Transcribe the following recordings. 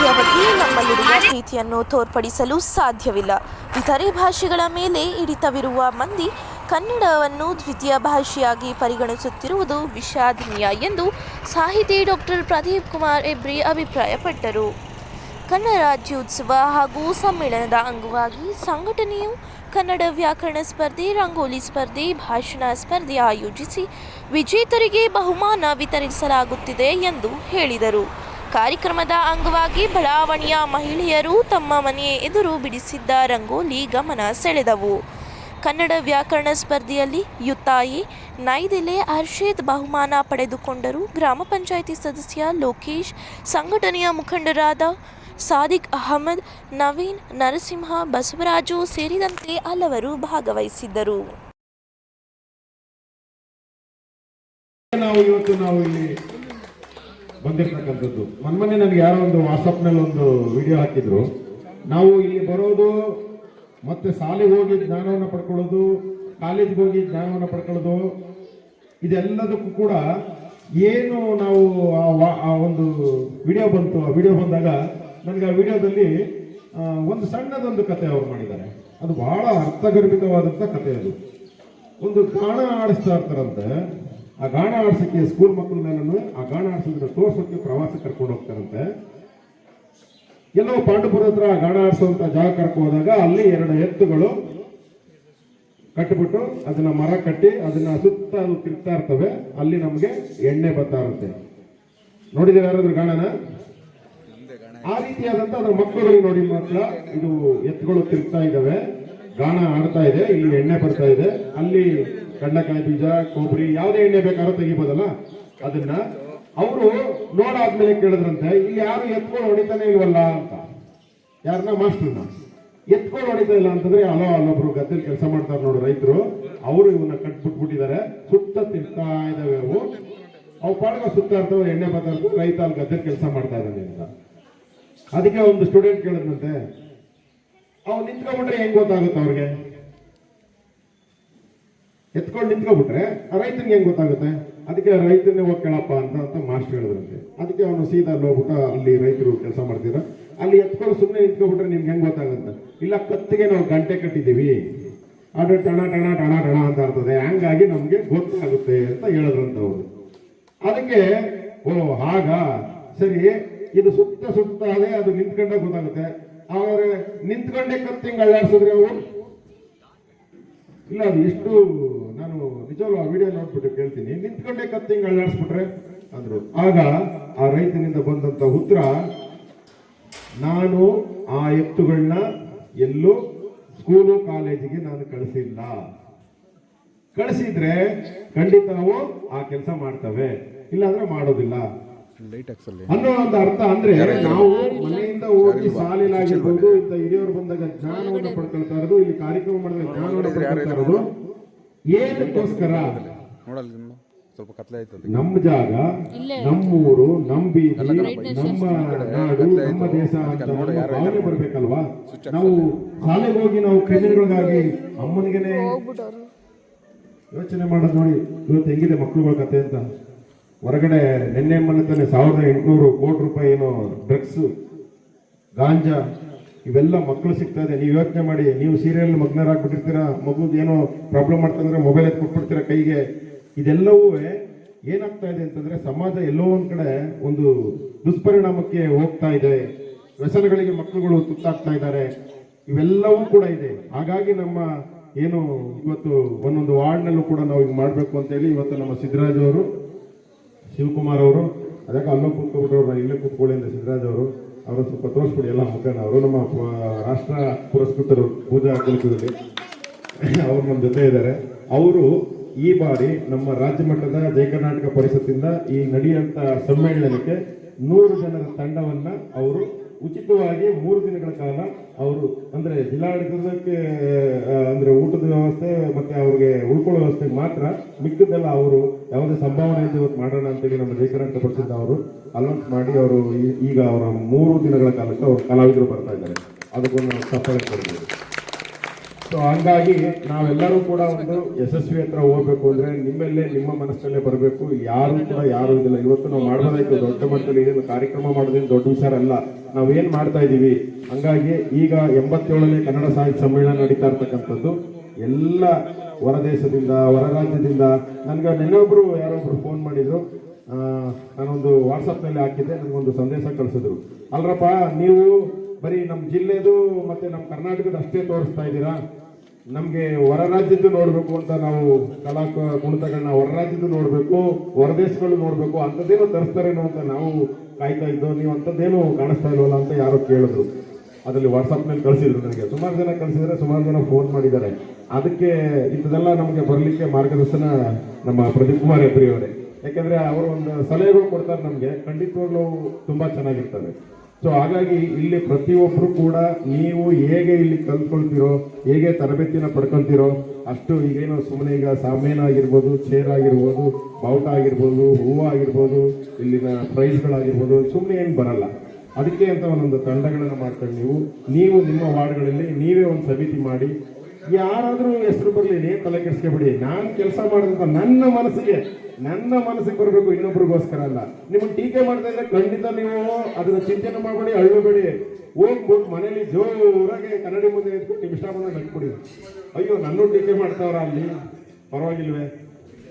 ಭಾಷೆಯ ಬಗ್ಗೆ ನಮ್ಮಲ್ಲಿರುವ ಪ್ರೀತಿಯನ್ನು ತೋರ್ಪಡಿಸಲು ಸಾಧ್ಯವಿಲ್ಲ. ಇತರೆ ಭಾಷೆಗಳ ಮೇಲೆ ಹಿಡಿತವಿರುವ ಮಂದಿ ಕನ್ನಡವನ್ನು ದ್ವಿತೀಯ ಭಾಷೆಯಾಗಿ ಪರಿಗಣಿಸುತ್ತಿರುವುದು ವಿಷಾದನೀಯ ಎಂದು ಸಾಹಿತಿ ಡಾಕ್ಟರ್ ಪ್ರದೀಪ್ ಕುಮಾರ್ ಎಬ್ರಿ ಅಭಿಪ್ರಾಯಪಟ್ಟರು. ಕನ್ನಡ ರಾಜ್ಯೋತ್ಸವ ಹಾಗೂ ಸಮ್ಮೇಳನದ ಅಂಗವಾಗಿ ಸಂಘಟನೆಯು ಕನ್ನಡ ವ್ಯಾಕರಣ ಸ್ಪರ್ಧೆ ರಂಗೋಲಿ ಸ್ಪರ್ಧೆ ಭಾಷಣ ಸ್ಪರ್ಧೆ ಆಯೋಜಿಸಿ ವಿಜೇತರಿಗೆ ಬಹುಮಾನ ವಿತರಿಸಲಾಗುತ್ತಿದೆ ಎಂದು ಹೇಳಿದರು. ಕಾರ್ಯಕ್ರಮದ ಅಂಗವಾಗಿ ಬಡಾವಣೆಯ ಮಹಿಳೆಯರು ತಮ್ಮ ಮನೆಯ ಎದುರು ಬಿಡಿಸಿದ್ದ ರಂಗೋಲಿ ಗಮನ ಸೆಳೆದವು. ಕನ್ನಡ ವ್ಯಾಕರಣ ಸ್ಪರ್ಧೆಯಲ್ಲಿ ಯುತಾಯಿ ನೈದೆಲೆ ಅರ್ಷೇದ್ ಬಹುಮಾನ ಪಡೆದುಕೊಂಡರು. ಗ್ರಾಮ ಪಂಚಾಯಿತಿ ಸದಸ್ಯ ಲೋಕೇಶ್, ಸಂಘಟನೆಯ ಮುಖಂಡರಾದ ಸಾದಿಕ್ ಅಹಮದ್, ನವೀನ್, ನರಸಿಂಹ, ಬಸವರಾಜು ಸೇರಿದಂತೆ ಹಲವರು ಭಾಗವಹಿಸಿದ್ದರು. ನಾವು ಇವತ್ತು ನಾವು ಇಲ್ಲಿ ಬಂದಿರ್ತಕ್ಕಂಥದ್ದು ಮೊನ್ನೆ ನನಗೆ ಯಾರೋ ಒಂದು ವಾಟ್ಸಪ್ನಲ್ಲಿ ಒಂದು ವಿಡಿಯೋ ಹಾಕಿದ್ರು. ನಾವು ಇಲ್ಲಿ ಬರೋದು, ಮತ್ತೆ ಶಾಲೆಗೆ ಹೋಗಿ ಜ್ಞಾನವನ್ನು ಪಡ್ಕೊಳ್ಳೋದು, ಕಾಲೇಜ್ಗೆ ಹೋಗಿ ಜ್ಞಾನವನ್ನು ಪಡ್ಕೊಳ್ಳೋದು, ಇದೆಲ್ಲದಕ್ಕೂ ಕೂಡ ಏನು ನಾವು ಆ ಒಂದು ವಿಡಿಯೋ ಬಂತು, ಆ ವಿಡಿಯೋ ಬಂದಾಗ ನನಗೆ ಆ ವಿಡಿಯೋದಲ್ಲಿ ಒಂದು ಸಣ್ಣದೊಂದು ಕತೆ ಅವ್ರು ಮಾಡಿದ್ದಾರೆ. ಅದು ಬಹಳ ಅರ್ಥಗರ್ಭಿತವಾದಂಥ ಕತೆ ಅದು. ಒಂದು ಗಾಣ ಆಡಿಸ್ತಾ ಇರ್ತಾರಂತೆ. ಆ ಗಾಣ ಆಡ್ಸಕ್ಕೆ ಸ್ಕೂಲ್ ಮಕ್ಕಳನ್ನೆಲ್ಲೂ ಆ ಗಾಣ ಆಡ್ಸೋದನ್ನ ತೋರ್ಸೋಕೆ ಪ್ರವಾಸ ಕರ್ಕೊಂಡು ಹೋಗ್ತಾರಂತೆ. ಎಲ್ಲೋ ಪಾಂಡುಪುರ ಹತ್ರ ಆ ಗಾಣ ಆಡಿಸುವಂತ ಜಾಗ ಕರ್ಕೊ ಹೋದಾಗ ಅಲ್ಲಿ ಎರಡು ಎತ್ತುಗಳು ಕಟ್ಟಿಬಿಟ್ಟು ಅದನ್ನ ಮರ ಕಟ್ಟಿ ಅದನ್ನ ಸುತ್ತ ಅದು ತಿರ್ತಾ ಇರ್ತವೆ. ಅಲ್ಲಿ ನಮಗೆ ಎಣ್ಣೆ ಬರ್ತಾ ಇರುತ್ತೆ. ನೋಡಿದ್ರೆ ಯಾರಾದ್ರೂ ಗಾಣನ? ಆ ರೀತಿಯಾದಂತ ಅದ್ರ ನೋಡಿ ಮಾತ್ರ ಇದು ಎತ್ತುಗಳು ತಿರ್ತಾ ಇದ್ದಾವೆ. ಗಾಣ ಆಡ್ತಾ ಇದೆ, ಇಲ್ಲಿ ಎಣ್ಣೆ ಬರ್ತಾ ಇದೆ. ಅಲ್ಲಿ ಕಡಲೆಕಾಯಿ ಬೀಜ, ಕೊಬ್ಬರಿ, ಯಾವುದೇ ಎಣ್ಣೆ ಬೇಕಾದ್ರೂ ತೆಗಿಬೋದಲ್ಲ? ಅದನ್ನ ಅವರು ನೋಡಾದ್ಮೇಲೆ ಕೇಳಿದ್ರಂತೆ, ಇಲ್ಲಿ ಯಾರು ಎತ್ಕೊಂಡು ಹೊಡಿತಾನೆ ಇಲ್ವಲ್ಲ ಅಂತ. ಯಾರನ್ನ ಮಾಸ್ಟರ್ ಎತ್ಕೊಂಡು ಹೊಡಿತಾ ಇಲ್ಲ ಅಂತಂದ್ರೆ, ಅಲೋ, ಅಲ್ಲೊಬ್ರು ಗದ್ದೆಲಿ ಕೆಲಸ ಮಾಡ್ತಾರೆ ನೋಡು ರೈತರು. ಅವರು ಇವನ್ನ ಕಟ್ಬಿಟ್ಬಿಟ್ಟಿದ್ದಾರೆ. ಸುತ್ತ ತಿರ್ತಾ ಇದಾವೆ ಅವು ಅವು ಪಾಡ್ಗ ಸುತ್ತ ಇರ್ತಾವೆ, ಎಣ್ಣೆ ಪದಾರ್ಥ ರೈತ ಅಲ್ಲಿ ಗದ್ದೆ ಕೆಲಸ ಮಾಡ್ತಾ ಇದ್ದಾನೆ ಅಂತ. ಅದಕ್ಕೆ ಒಂದು ಸ್ಟೂಡೆಂಟ್ ಕೇಳಿದ್ನಂತೆ ಅವ್ನು ನಿಂತ್ಕೊಂಡ್ಬಿಟ್ರೆ ಹೆಂಗ್ ಗೊತ್ತಾಗುತ್ತೆ ಅವ್ರಿಗೆ? ಎತ್ಕೊಂಡು ನಿಂತ್ಕೊಬಿಟ್ರೆ ರೈತನಿಗೆ ಹೆಂಗ್ ಗೊತ್ತಾಗುತ್ತೆ? ಅದಕ್ಕೆ ರೈತನೇ ಹೋಗಿ ಕೇಳಪ್ಪ ಅಂತ ಅಂತ ಮಾಸ್ಟರ್ ಹೇಳಿದ್ರಂತೆ. ಅದಕ್ಕೆ ಅವನು ಸೀದಾ ಅಲ್ಲಿ ಹೋಗ್ಬಿಟ್ಟು ಅಲ್ಲಿ ರೈತರು ಕೆಲಸ ಮಾಡ್ತೀರ. ಅಲ್ಲಿ ಎತ್ಕೊಂಡು ಸುಮ್ಮನೆ ನಿಂತ್ಕೊಬಿಟ್ರೆ ನಿಮ್ಗೆ ಹೆಂಗ್ ಗೊತ್ತಾಗುತ್ತೆ? ಇಲ್ಲ, ಕತ್ತಿಗೆ ನಾವು ಗಂಟೆ ಕಟ್ಟಿದ್ದೀವಿ. ಅದು ಟಣ ಟಣ ಟಣ ಟಣ ಅಂತ ಇರ್ತದೆ ಹಂಗಾಗಿ ನಮ್ಗೆ ಗೊತ್ತಾಗುತ್ತೆ ಅಂತ ಹೇಳಿದ್ರಂತ ಅವರು. ಅದಕ್ಕೆ, ಓ ಆಗ ಸರಿ, ಇದು ಸುತ್ತ ಸುತ್ತ ಅದೇ ಅದು ನಿಂತ್ಕೊಂಡೇ ಗೊತ್ತಾಗುತ್ತೆ. ಆದ್ರೆ ನಿಂತ್ಕೊಂಡೆ ಕತ್ತಿಂಗ್ ಅಳ್ಳಾಡ್ಸಿದ್ರೆ ಅವು ಇಲ್ಲ ಅದು ಎಷ್ಟು ನಾನು ನಿಜವಾಗ್ಲೂ ಆ ವಿಡಿಯೋ ನೋಡ್ಬಿಟ್ಟು ಕೇಳ್ತೀನಿ. ನಿಂತ್ಕೊಂಡೆ ಕತ್ತಿಂಗ್ ಅಳ್ಳಾಡಿಸ್ಬಿಟ್ರೆ ಅಂದ್ರು. ಆಗ ಆ ರೈತನಿಂದ ಬಂದಂತ ಉತ್ತರ ನಾನು ಆ ಎತ್ತುಗಳನ್ನ ಎಲ್ಲೂ ಸ್ಕೂಲು ಕಾಲೇಜಿಗೆ ನಾನು ಕಳಿಸಿಲ್ಲ. ಕಳಿಸಿದ್ರೆ ಖಂಡಿತ ನಾವು ಆ ಕೆಲಸ ಮಾಡ್ತವೆ. ಇಲ್ಲಾಂದ್ರೆ ಮಾಡೋದಿಲ್ಲ. ಅನ್ನೋ ಒಂದು ಅರ್ಥ ಅಂದ್ರೆ ನಾವು ಹೋಗಿ ಸಾಲಿನಾಗಿರ್ಬೋದು ಇಂಥ ಹಿರಿಯವರು ಬಂದಾಗ ಜ್ಞಾನವನ್ನು ಪಡ್ಕೊಳ್ತಾ ಇರೋದು ಇಲ್ಲಿ ಕಾರ್ಯಕ್ರಮ ಮಾಡಿದಾಗ ಜ್ಞಾನವನ್ನು ಪಡ್ಕೊಳ್ತಾ ಇರೋದು ಏನಕ್ಕೋಸ್ಕರ? ಸ್ವಲ್ಪ ಕತ್ಲೆ ಆಯ್ತದೆ ನಮ್ಮ ಜಾಗ ನಮ್ಮೂರು ನಮ್ಮ ಬೀದಿ ನಮ್ಮ ನಾಡು ನಮ್ಮ ದೇಶ ಅಂತ ಭಾವನೆ ಬರ್ಬೇಕಲ್ವಾ? ನಾವು ಶಾಲೆಗೆ ಹೋಗಿ ನಾವು ಕ್ರಿಮಿನಲ್ಗಳಿಗಾಗಿ ಅಮ್ಮನಿಗೆನೆ ಯೋಚನೆ ಮಾಡೋದು ನೋಡಿ ಇವತ್ತು ಹೆಂಗಿದೆ ಮಕ್ಕಳುಗಳ ಕತೆ ಅಂತ. ಹೊರಗಡೆ ನಿನ್ನೆ ಮನೆ ತಾನೆ ಸಾವಿರದ ಎಂಟುನೂರು ಕೋಟಿ ರೂಪಾಯಿ ಏನೋ ಡ್ರಗ್ಸ್ ಗಾಂಜಾ, ಇವೆಲ್ಲ ಮಕ್ಕಳು ಸಿಗ್ತಾ ಇದೆ ನೀವು ಯೋಚನೆ ಮಾಡಿ, ನೀವು ಸೀರಿಯಲ್ ಮಗ್ನರಾಗ್ಬಿಟ್ಟಿರ್ತೀರಾ, ಮಗುದು ಏನೋ ಪ್ರಾಬ್ಲಮ್ ಮಾಡ್ತಂದ್ರೆ ಮೊಬೈಲ್ ಎತ್ ಕೊಟ್ಬಿಡ್ತೀರಾ ಕೈಗೆ. ಇದೆಲ್ಲವೂ ಏನಾಗ್ತಾ ಇದೆ ಅಂತಂದ್ರೆ ಸಮಾಜ ಎಲ್ಲೋ ಒಂದ್ ಕಡೆ ಒಂದು ದುಷ್ಪರಿಣಾಮಕ್ಕೆ ಹೋಗ್ತಾ ಇದೆ. ವ್ಯಸನಗಳಿಗೆ ಮಕ್ಕಳುಗಳು ತುತ್ತಾಗ್ತಾ ಇದ್ದಾರೆ. ಇವೆಲ್ಲವೂ ಕೂಡ ಇದೆ. ಹಾಗಾಗಿ ನಮ್ಮ ಏನು ಇವತ್ತು ಒಂದೊಂದು ವಾರ್ಡ್ನಲ್ಲೂ ಕೂಡ ನಾವು ಈಗ ಮಾಡಬೇಕು ಅಂತೇಳಿ ಇವತ್ತು ನಮ್ಮ ಸಿದ್ದರಾಜ್ ಅವರು, ಶಿವಕುಮಾರ್ ಅವರು, ಅದಕ್ಕೆ ಅಲ್ಲೋ ಕೂತ್ಕೊಬಿಟ್ಟು ಇಲ್ಲೇ ಕೂತ್ಕೊಳ್ಳಿ ಅಂತ ಸಿದ್ದರಾಜ್ ಅವರು. ಅವರು ಸ್ವಲ್ಪ ತೋರಿಸ್ಬಿಡಿ, ಎಲ್ಲ ಮುಖನ. ಅವರು ನಮ್ಮ ರಾಷ್ಟ್ರ ಪುರಸ್ಕೃತರು ಪೂಜಾ ಕುಲಕದಲ್ಲಿ ಅವ್ರು ನಮ್ಮ ಜೊತೆ ಇದ್ದಾರೆ. ಅವರು ಈ ಬಾರಿ ನಮ್ಮ ರಾಜ್ಯ ಮಟ್ಟದ ಜಯ ಕರ್ನಾಟಕ ಪರಿಷತ್ತಿಂದ ಈ ನಡೆಯುವಂತ ಸಮ್ಮೇಳನಕ್ಕೆ ನೂರು ಜನರ ತಂಡವನ್ನ ಅವರು ಉಚಿತವಾಗಿ ಮೂರು ದಿನಗಳ ಕಾಲ ಅವರು ಅಂದ್ರೆ ಜಿಲ್ಲಾಡಳಿತಕ್ಕೆ ಅಂದರೆ ಊಟದ ವ್ಯವಸ್ಥೆ ಮತ್ತೆ ಅವ್ರಿಗೆ ಉಳ್ಕೊಳ್ಳೋ ವ್ಯವಸ್ಥೆಗೆ ಮಾತ್ರ. ಮಿಕ್ಕದ್ದೆಲ್ಲ ಅವರು ಯಾವುದೇ ಸಂಭಾವನೆ ಇದೆ ಇವತ್ತು ಮಾಡೋಣ ಅಂತೇಳಿ ನಮ್ಮ ಜಯಕರಂತ ಅವರು ಅಲೌನ್ಸ್ ಮಾಡಿ ಅವರು ಈಗ ಅವರ ಮೂರು ದಿನಗಳ ಕಾಲಕ್ಕೆ ಅವರು ಕಲಾವಿದರು ಬರ್ತಾ ಇದ್ದಾರೆ. ಅದಕ್ಕೊಂದು ಸಫಲ ಕೊಡ್ಬೋದು. ಸೊ ಹಂಗಾಗಿ ನಾವೆಲ್ಲರೂ ಕೂಡ ಒಂದು ಯಶಸ್ವಿ ಹತ್ರ ಹೋಗ್ಬೇಕು ಅಂದ್ರೆ ನಿಮ್ಮಲ್ಲೇ, ನಿಮ್ಮ ಮನಸ್ಸಲ್ಲೇ ಬರಬೇಕು. ಯಾರು ಕೂಡ ಯಾರು ಇದಿಲ್ಲ. ಇವತ್ತು ನಾವು ಮಾಡ್ಬೋದಾಯ್ತು. ದೊಡ್ಡ ಮಟ್ಟದಲ್ಲಿ ಏನು ಕಾರ್ಯಕ್ರಮ ಮಾಡೋದೇನು ದೊಡ್ಡ ವಿಚಾರ ಅಲ್ಲ. ನಾವೇನ್ ಮಾಡ್ತಾ ಇದೀವಿ? ಹಂಗಾಗಿ ಈಗ ಎಂಬತ್ತೇಳನೇ ಕನ್ನಡ ಸಾಹಿತ್ಯ ಸಮ್ಮೇಳನ ನಡೀತಾ ಇರ್ತಕ್ಕಂಥದ್ದು. ಎಲ್ಲ ಹೊರ ದೇಶದಿಂದ ಹೊರ ರಾಜ್ಯದಿಂದ ನನ್ಗೆ ನೆನ್ನೊಬ್ರು ಯಾರೊಬ್ರು ಫೋನ್ ಮಾಡಿದ್ರು. ನಾನೊಂದು ವಾಟ್ಸಪ್ನಲ್ಲಿ ಹಾಕಿದ್ದೆ. ನನಗೊಂದು ಸಂದೇಶ ಕಳಿಸಿದ್ರು. ಅಲ್ರಪ್ಪ, ನೀವು ಬರೀ ನಮ್ಮ ಜಿಲ್ಲೆದು ಮತ್ತೆ ನಮ್ಮ ಕರ್ನಾಟಕದ ಅಷ್ಟೇ ತೋರಿಸ್ತಾ ಇದ್ದೀರಾ? ನಮಗೆ ಹೊರ ರಾಜ್ಯದ್ದು ನೋಡಬೇಕು ಅಂತ ನಾವು ಕಲಾ ಕುಣಿತಗಳನ್ನ ಹೊರ ರಾಜ್ಯದ್ದು ನೋಡಬೇಕು, ಹೊರದೇಶಗಳು ನೋಡಬೇಕು, ಅಂಥದ್ದೇನೋ ತರಿಸ್ತಾರೇನೋ ಅಂತ ನಾವು ಕಾಯ್ತಾ ಇದ್ದೋ, ನೀವು ಅಂಥದ್ದೇನು ಕಾಣಿಸ್ತಾ ಇಲ್ವಲ್ಲ ಅಂತ ಯಾರೋ ಕೇಳಿದ್ರು. ಅದರಲ್ಲಿ ವಾಟ್ಸಪ್ನಲ್ಲಿ ಕಳಿಸಿದ್ರು ನನಗೆ. ಸುಮಾರು ಜನ ಕಳಿಸಿದರೆ ಸುಮಾರು ಜನ ಫೋನ್ ಮಾಡಿದ್ದಾರೆ. ಅದಕ್ಕೆ ಇಂಥದೆಲ್ಲ ನಮಗೆ ಬರಲಿಕ್ಕೆ ಮಾರ್ಗದರ್ಶನ ನಮ್ಮ ಪ್ರದೀಪ್ ಕುಮಾರ್ ಹೆಬ್ರಿ ಯಾಕೆಂದರೆ ಯಾಕಂದ್ರೆ ಅವರು ಒಂದು ಸಲಹೆಗಳು ಕೊಡ್ತಾರೆ ನಮಗೆ. ಖಂಡಿತವಾಗ್ಲೂ ತುಂಬಾ ಚೆನ್ನಾಗಿರ್ತವೆ ಸೊ ಹಾಗಾಗಿ ಇಲ್ಲಿ ಪ್ರತಿಯೊಬ್ಬರು ಕೂಡ ನೀವು ಹೇಗೆ ಇಲ್ಲಿ ಕಲ್ತ್ಕೊಳ್ತಿರೋ, ಹೇಗೆ ತರಬೇತಿನ ಪಡ್ಕೊಳ್ತಿರೋ, ಅಷ್ಟು ಈಗೇನು ಸುಮ್ಮನೆ ಈಗ ಸಾಮೇನ ಆಗಿರ್ಬೋದು ಚೇರ್ ಆಗಿರ್ಬೋದು ಬಾವುಟ ಆಗಿರ್ಬೋದು, ಹೂವು ಆಗಿರ್ಬೋದು, ಇಲ್ಲಿನ ಪ್ರೈಸ್ಗಳಾಗಿರ್ಬೋದು ಸುಮ್ಮನೆ ಏನು ಬರಲ್ಲ. ಅದಕ್ಕೆ ಅಂತ ಒಂದೊಂದು ತಂಡಗಳನ್ನು ಮಾಡ್ಕೊಂಡು ನೀವು ನೀವು ನಿಮ್ಮ ವಾರ್ಡ್ಗಳಲ್ಲಿ ನೀವೇ ಒಂದು ಸಮಿತಿ ಮಾಡಿ, ಯಾರಾದರೂ ಹೆಸರು ಬರಲಿ, ನೀವು ತಲೆ ಕೆಡಿಸ್ಕೊಬೇಡಿ, ನಾನು ಕೆಲಸ ಮಾಡಿದಂಥ ನನ್ನ ಮನಸ್ಸಿಗೆ ನನ್ನ ಮನಸ್ಸಿಗೆ ಬರಬೇಕು, ಇನ್ನೊಬ್ರಿಗೋಸ್ಕರ ಅಲ್ಲ. ನಿಮ್ಮ ಟೀಕೆ ಮಾಡ್ತಾ ಇದ್ರೆ ಖಂಡಿತ ನೀವು ಅದನ್ನ ಚಿಂತನೆ ಮಾಡಬೇಡಿ ಅಳುವಬೇಡಿ ಹೋಗ್ಬಿಟ್ಟು ಮನೇಲಿ ಜೋರಾಗಿ ಕನ್ನಡಿ ಮುಂದೆ ನಿಂತ್ಕೊಂಡು ನಿಮ್ಮ ಇಷ್ಟ ಬಂದಾಗ ನಟ್ಕೊಡಿ ಅಯ್ಯೋ, ನನ್ನೂ ಟೀಕೆ ಮಾಡ್ತಾವ್ರ ಅಲ್ಲಿ? ಪರವಾಗಿಲ್ವೇ.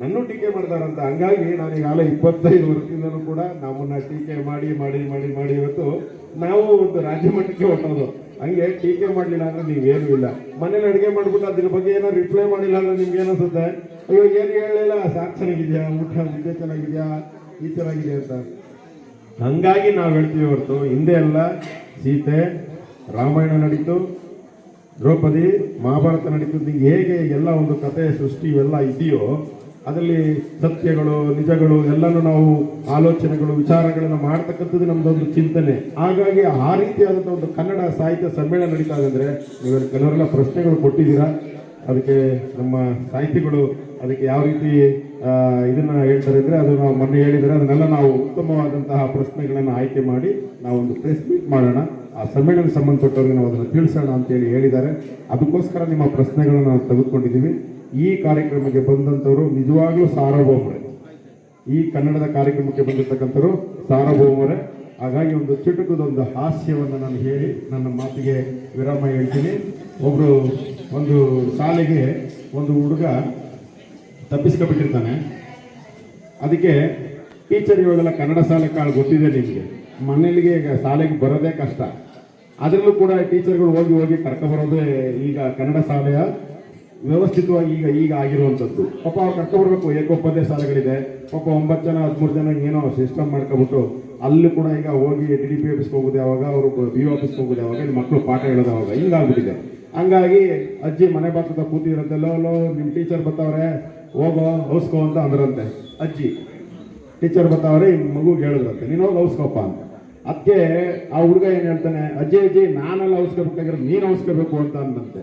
ನನ್ನೂ ಟೀಕೆ ಮಾಡ್ತಾರಂತ ಹಂಗಾಗಿ ನಾನು ಈಗಾಗಲೇ ಇಪ್ಪತ್ತೈದು ವರ್ಷದಿಂದಲೂ ಕೂಡ ನಮ್ಮನ್ನ ಟೀಕೆ ಮಾಡಿ ಮಾಡಿ ಮಾಡಿ ಮಾಡಿ ಇವತ್ತು ನಾವು ಒಂದು ರಾಜ್ಯ ಮಟ್ಟಕ್ಕೆ ಹೊಟ್ಟೋದು ಹಂಗೆ ಟೀಕೆ ಮಾಡಲಿಲ್ಲ ಅಂದ್ರೆ ನೀವೇನು ಇಲ್ಲ. ಮನೇಲಿ ಅಡುಗೆ ಮಾಡ್ಬಿಟ್ಟು ಅದ್ರ ಬಗ್ಗೆ ಏನೋ ರಿಪ್ಲೈ ಮಾಡಿಲ್ಲ ಅಂದ್ರೆ ನಿಮ್ಗೆ ಏನಿಸುತ್ತೆ? ಅಯ್ಯೋ, ಏನು ಹೇಳಲಿಲ್ಲ? ಸಾಕು ಚೆನ್ನಾಗಿದ್ಯಾ? ಊಟ ಮುದ್ದೆ ಚೆನ್ನಾಗಿದೆಯಾ? ಈ ಚೆನ್ನಾಗಿದೆ ಅಂತ. ಹಂಗಾಗಿ ನಾವು ಹೇಳ್ತೀವಿ ಹೊರತು, ಹಿಂದೆ ಎಲ್ಲ ಸೀತೆ, ರಾಮಾಯಣ ನಡೀತು, ದ್ರೌಪದಿ, ಮಹಾಭಾರತ ನಡೀತು ಹೇಗೆ ಎಲ್ಲ ಒಂದು ಕಥೆ, ಸೃಷ್ಟಿ ಇವೆಲ್ಲ ಇದೆಯೋ ಅದರಲ್ಲಿ ಸತ್ಯಗಳು, ನಿಜಗಳು, ಎಲ್ಲನೂ ನಾವು ಆಲೋಚನೆಗಳು, ವಿಚಾರಗಳನ್ನು ಮಾಡ್ತಕ್ಕಂಥದ್ದು ನಮ್ದೊಂದು ಚಿಂತನೆ. ಹಾಗಾಗಿ ಆ ರೀತಿಯಾದಂಥ ಒಂದು ಕನ್ನಡ ಸಾಹಿತ್ಯ ಸಮ್ಮೇಳನ ನಡೀತಾ ಇದೆ ಅಂದ್ರೆ ನೀವು ಕೆಲವರೆಲ್ಲ ಪ್ರಶ್ನೆಗಳು ಕೊಟ್ಟಿದ್ದೀರಾ? ಅದಕ್ಕೆ ನಮ್ಮ ಸಾಹಿತಿಗಳು ಅದಕ್ಕೆ ಯಾವ ರೀತಿ ಇದನ್ನ ಹೇಳ್ತಾರೆ ಅಂದ್ರೆ ಅದು ನಾವು ಮೊನ್ನೆ ಹೇಳಿದರೆ ಅದನ್ನೆಲ್ಲ ನಾವು ಉತ್ತಮವಾದಂತಹ ಪ್ರಶ್ನೆಗಳನ್ನು ಆಯ್ಕೆ ಮಾಡಿ ನಾವು ಒಂದು ಪ್ರೆಸ್ ಮೀಟ್ ಮಾಡೋಣ. ಆ ಸಮ್ಮೇಳನಕ್ಕೆ ಸಂಬಂಧಪಟ್ಟವ್ರಿಗೆ ನಾವು ಅದನ್ನು ತಿಳಿಸೋಣ ಅಂತೇಳಿ ಹೇಳಿದ್ದಾರೆ. ಅದಕ್ಕೋಸ್ಕರ ನಿಮ್ಮ ಪ್ರಶ್ನೆಗಳನ್ನು ನಾವು ತೆಗೆದುಕೊಂಡಿದ್ದೀವಿ. ಈ ಕಾರ್ಯಕ್ರಮಕ್ಕೆ ಬಂದಂಥವರು ನಿಜವಾಗ್ಲೂ ಸಾರ್ವಭೌಮರೇ. ಈ ಕನ್ನಡದ ಕಾರ್ಯಕ್ರಮಕ್ಕೆ ಬಂದಿರತಕ್ಕಂಥವ್ರು ಸಾರ್ವಭೌಮರೇ. ಹಾಗಾಗಿ ಒಂದು ಚುಟುಕದೊಂದು ಹಾಸ್ಯವನ್ನು ನಾನು ಹೇಳಿ ನನ್ನ ಮಾತಿಗೆ ವಿರಾಮ ಹೇಳ್ತೀನಿ. ಒಬ್ರು ಒಂದು ಶಾಲೆಗೆ ಒಂದು ಹುಡುಗ ತಪ್ಪಿಸ್ಕೊಬಿಟ್ಟಿರ್ತಾನೆ. ಅದಕ್ಕೆ ಟೀಚರ್ ಇವಾಗೆಲ್ಲ ಕನ್ನಡ ಶಾಲೆ ಕಾಳು ಗೊತ್ತಿದೆ ನಿಮಗೆ. ಮನೇಲಿಗೆ ಈಗ ಶಾಲೆಗೆ ಬರೋದೇ ಕಷ್ಟ. ಅದರಲ್ಲೂ ಕೂಡ ಟೀಚರ್ಗಳು ಹೋಗಿ ಹೋಗಿ ಕರ್ಕೊಬರೋದೇ ಈಗ ಕನ್ನಡ ಶಾಲೆಯ ವ್ಯವಸ್ಥಿತವಾಗಿ ಈಗ ಈಗ ಆಗಿರುವಂಥದ್ದು. ಪಾಪ ಅವ್ರು ಕರ್ಕೊಬರ್ಬೇಕು ಏಕೋಪದೇ ಸಾಲಗಳಿದೆ. ಪಾಪ ಒಂಬತ್ತು ಜನ, ಹದಿಮೂರು ಜನ ಏನೋ ಸಿಸ್ಟಮ್ ಮಾಡ್ಕೊಬಿಟ್ಟು ಅಲ್ಲಿ ಕೂಡ ಈಗ ಹೋಗಿ ಡಿ ಡಿ ಪಿ ಆಫೀಸ್ಗೆ ಹೋಗೋದು, ಯಾವಾಗ ಅವರು ಬಿ ಆಫೀಸ್ಗೆ ಹೋಗೋದು, ಯಾವಾಗ ಮಕ್ಕಳು ಪಾಠ ಹೇಳೋದು ಯಾವಾಗ ಹಿಂಗಾಗ್ಬಿಟ್ಟಿದೆ ಹಂಗಾಗಿ ಅಜ್ಜಿ ಮನೆ ಬಾಕ್ಲದ ಕೂತಿರಂತೆ ಲೋ ನಿಮ್ಮ ಟೀಚರ್ ಬರ್ತಾವ್ರೆ ಹೋಗೋ, ಹೌಸ್ಕೋ ಅಂತ ಅಂದ್ರಂತೆ. ಅಜ್ಜಿ, ಟೀಚರ್ ಬರ್ತಾವ್ರೆ ಈ ಮಗುಗೆ ಹೇಳಿದ್ರಂತೆ, ನೀನು ಹೋಗಿ ಹೌಸ್ಕೋಪ್ಪ ಅಂತ. ಅದಕ್ಕೆ ಆ ಹುಡುಗ ಏನು ಹೇಳ್ತಾನೆ, ಅಜ್ಜಿ ಅಜ್ಜಿ, ನಾನೆಲ್ಲ ಔಸ್ಕೋಬೇಕಾಗಿರೋದು ನೀನು ಹೌಸ್ಕೋಬೇಕು ಅಂತ ಅಂದಂತೆ